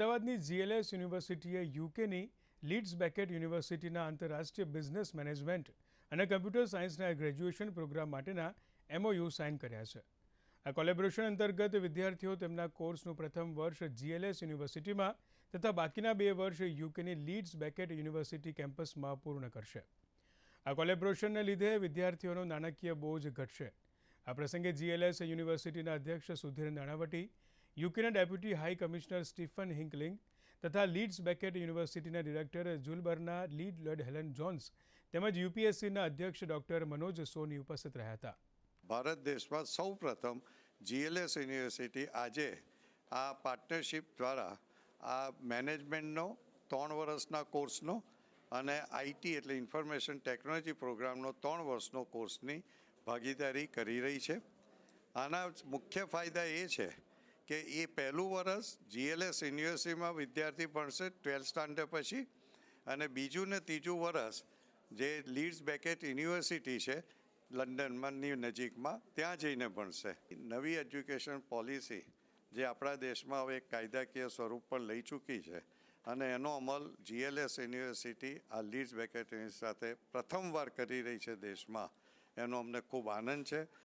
અમદાવાદની જીએલએસ યુનિવર્સિટીએ યુકેની leads Beckett યુનિવર્સિટીના આંતરરાષ્ટ્રીય બિઝનેસ મેનેજમેન્ટ અને કમ્પ્યુટર સાયન્સના ગ્રેજ્યુએશન પ્રોગ્રામ માટેના એમઓયુ સાઇન કર્યા છે. આ કોલેબોરેશન અંતર્ગત વિદ્યાર્થીઓ તેમના કોર્સનું પ્રથમ વર્ષ જીએલએસ યુનિવર્સિટીમાં તથા બાકીના બે વર્ષ યુકેની લીડ્સ બેકેટ યુનિવર્સિટી કેમ્પસમાં પૂર્ણ કરશે. આ કોલેબોરેશનને લીધે વિદ્યાર્થીઓનો નાણાકીય બોજ ઘટશે. આ પ્રસંગે જીએલએસ યુનિવર્સિટીના અધ્યક્ષ Sudhir Nanavati યુકેના deputy high commissioner Stephen Hinkling તથા લીડ્સ બેકેટ યુનિવર્સિટીના ડિરેક્ટર જુલબર્ના લીડ લોર્ડ હેલન જોન્સ તેમજ યુપીએસસીના અધ્યક્ષ ડોક્ટર મનોજ સોની ઉપસ્થિત રહ્યા હતા. ભારત દેશમાં સૌ પ્રથમ જીએલએસ યુનિવર્સિટી આજે આ પાર્ટનરશિપ દ્વારા આ મેનેજમેન્ટનો ત્રણ વર્ષના કોર્સનો અને આઈટી એટલે ઇન્ફોર્મેશન ટેકનોલોજી પ્રોગ્રામનો ત્રણ વર્ષનો કોર્સની ભાગીદારી કરી રહી છે. આના મુખ્ય ફાયદા એ છે કે એ પહેલું વર્ષ જીએલએસ યુનિવર્સિટીમાં વિદ્યાર્થી ભણશે ટ્વેલ્થ સ્ટાન્ડર્ડ પછી. અને બીજું ને ત્રીજું વર્ષ જે લીડ્સ બેકેટ યુનિવર્સિટી છે, લંડનમાં ની નજીકમાં, ત્યાં જઈને ભણશે. નવી એજ્યુકેશન પોલિસી જે આપણા દેશમાં હવે એક કાયદાકીય સ્વરૂપ પણ લઈ ચૂકી છે. અને એનો અમલ જીએલએસ યુનિવર્સિટી આ લીડ્સ બેકેટ સાથે પ્રથમવાર કરી રહી છે દેશમાં. એનો અમને ખૂબ આનંદ છે.